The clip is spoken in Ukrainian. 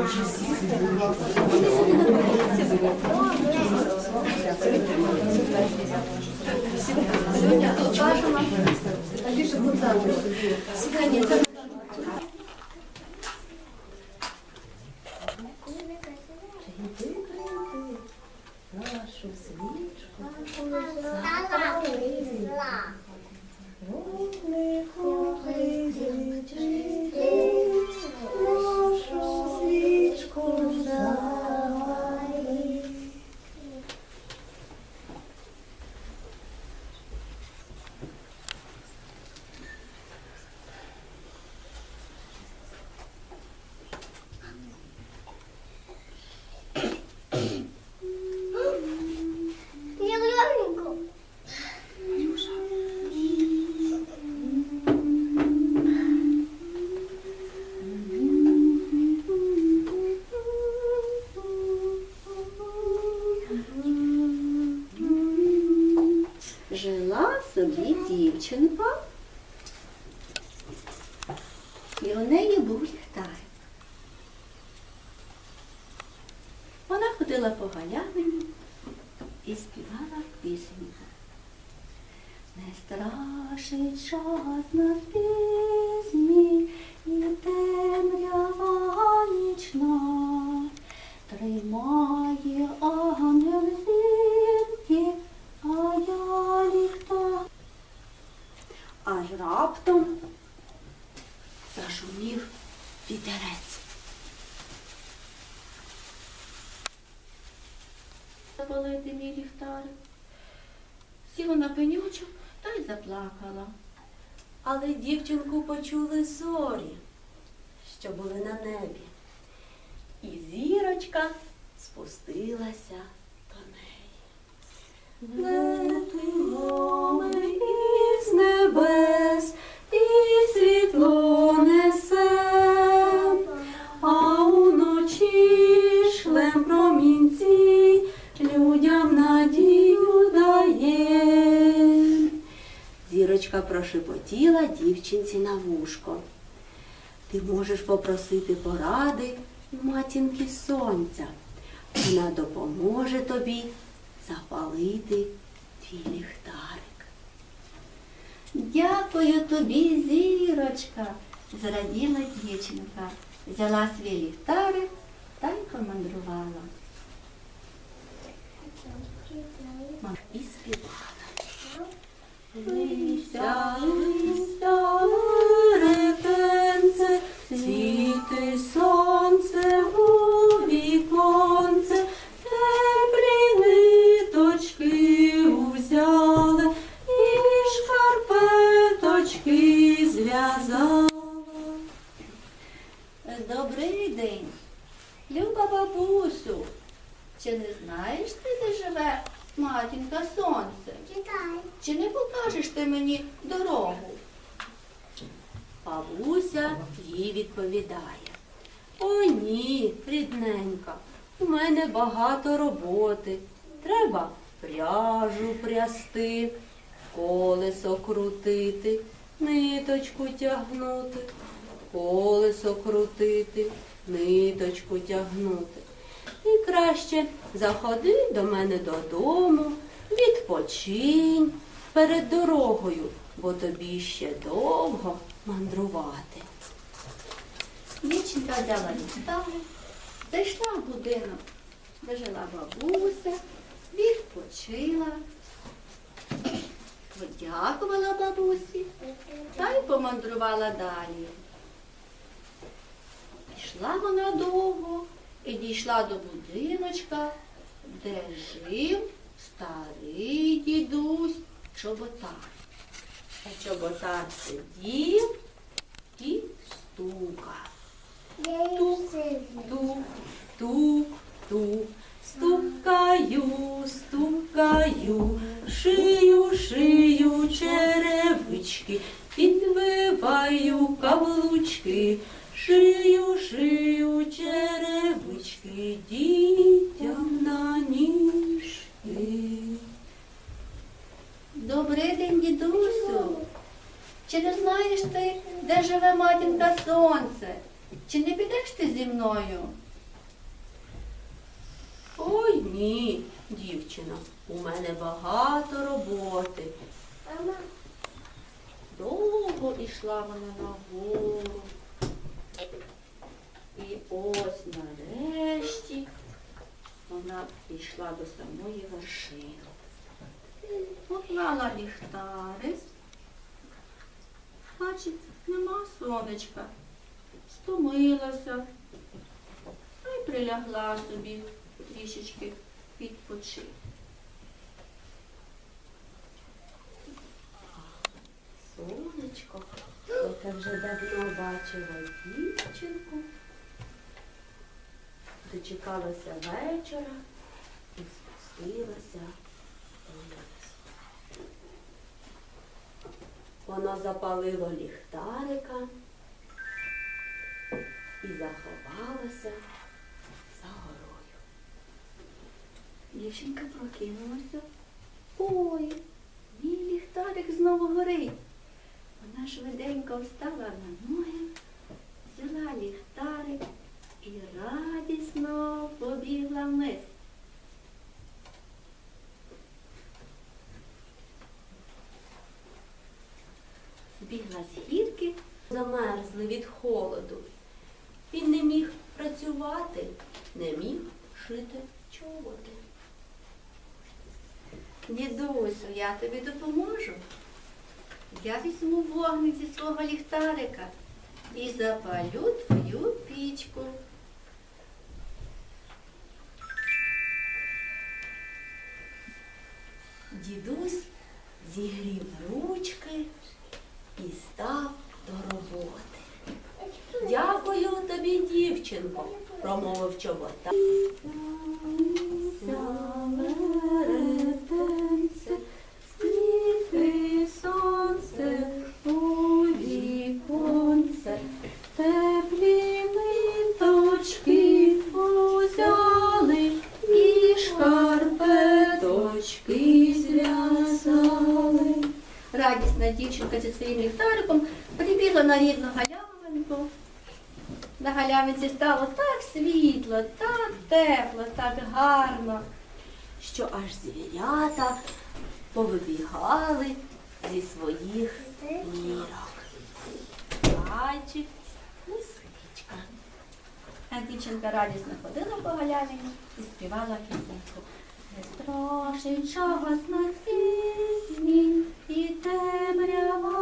Нашу свічку вогнику дівчинка, і у неї був ліхтар. Вона ходила по галявині і співала пісеньку. Не страшить час на пізні і темрява нічна. Тримає ангел зірки, а я ліхтар. Аж раптом зашумів вітерець. Запалити мій ліхтарик. Сіла на пенючок та й заплакала. Але дівчинку почули зорі, що були на небі. І зірочка спустилася до неї. Летимо ми прошепотіла дівчинці на вушко. Ти можеш попросити поради в матінки сонця. Вона допоможе тобі запалити твій ліхтарик. Дякую тобі, зірочка, зраділа дівчинка. Взяла свій ліхтарик та й помандрувала. І співала. Лися, рекенце, світи сонце у віконце, теплі ниточки узяли і шкарпеточки зв'язала. Добрий день, люба бабусю. Чи не знаєш ти, де живе матінка сонце? Чи не покажеш ти мені дорогу? Бабуся їй відповідає. О, ні, рідненька, у мене багато роботи. Треба пряжу прясти, колесо крутити, ниточку тягнути, колесо крутити, ниточку тягнути. І краще заходи до мене додому, відпочинь перед дорогою, бо тобі ще довго мандрувати. Дівчинка взяла ліхтарик, зайшла в будинок, де жила бабуся, відпочила, подякувала бабусі та й помандрувала далі. Пішла вона довго і дійшла до будиночка, де жив старий дідусь чоботар. Чоботар сидів і стукав. Тук, тук, тук, стукаю, стукаю, шию, шию черевички, підбиваю каблучки, шию, шию черевички, дітям на ніжки. Добрий день, дідусю. Чи не знаєш ти, де живе матінка сонце? Чи не підеш ти зі мною? Ой ні, дівчина, у мене багато роботи. Довго йшла вона нагору. І ось нарешті вона пішла до самої вершини. Поклала ліхтарик. Бачить, нема сонечка. Стомилася. Та й прилягла собі трішечки відпочити. Сонечко, яке вже давно бачила дівчинку, дочекалася вечора і спустилася вниз. Воно запалило ліхтарика і заховалося за горою. Дівчинка прокинулася. Ой, мій ліхтарик знову горить. Вона швиденько встала на ноги, взяла ліхтарик і радісно побігла вниз. Збігла з гірки, Замерзли від холоду. Він не міг працювати, не міг шити чоботи. Дідусю, я тобі допоможу. Я візьму вогник зі свого ліхтарика і запалю твою пічку. Дідусь зігрів ручки і став до роботи. Дякую тобі, дівчинко, промовив чобота. Дівчинка зі своїм ліхтариком прибігла на рідну галявинку. На галявинці стало так світло, так тепло, так гарно. що аж звірята повибігали зі своїх нірок. Зайчик, лисичка. А дівчинка радісно ходила по галявині і співала пісеньку. Не страшить час на змін, і темрява